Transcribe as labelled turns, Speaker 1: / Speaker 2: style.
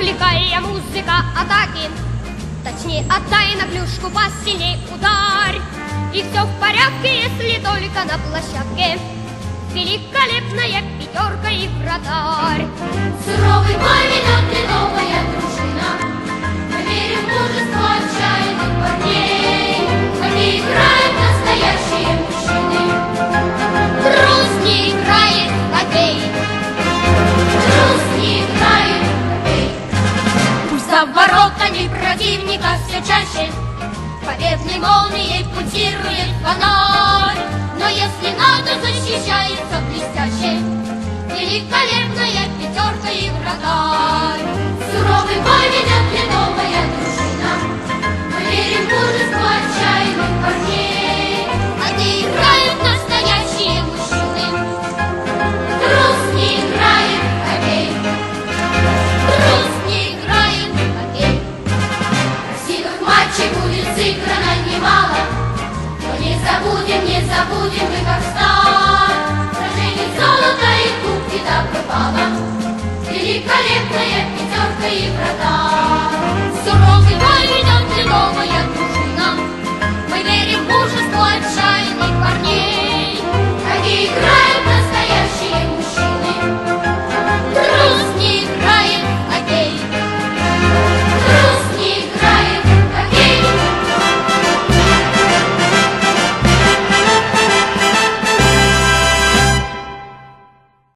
Speaker 1: Увлекая музыка атаки. Точнее, отдай на клюшку посильней ударь. И все в порядке, если только на площадке. Великолепная пятерка и врата. праздника все чаще, победной молнией пути будет сыграно немало, но не забудем, не забудем мы как стать. Сражение золота и кубки да пала, великолепная пятерка и врата. Суровый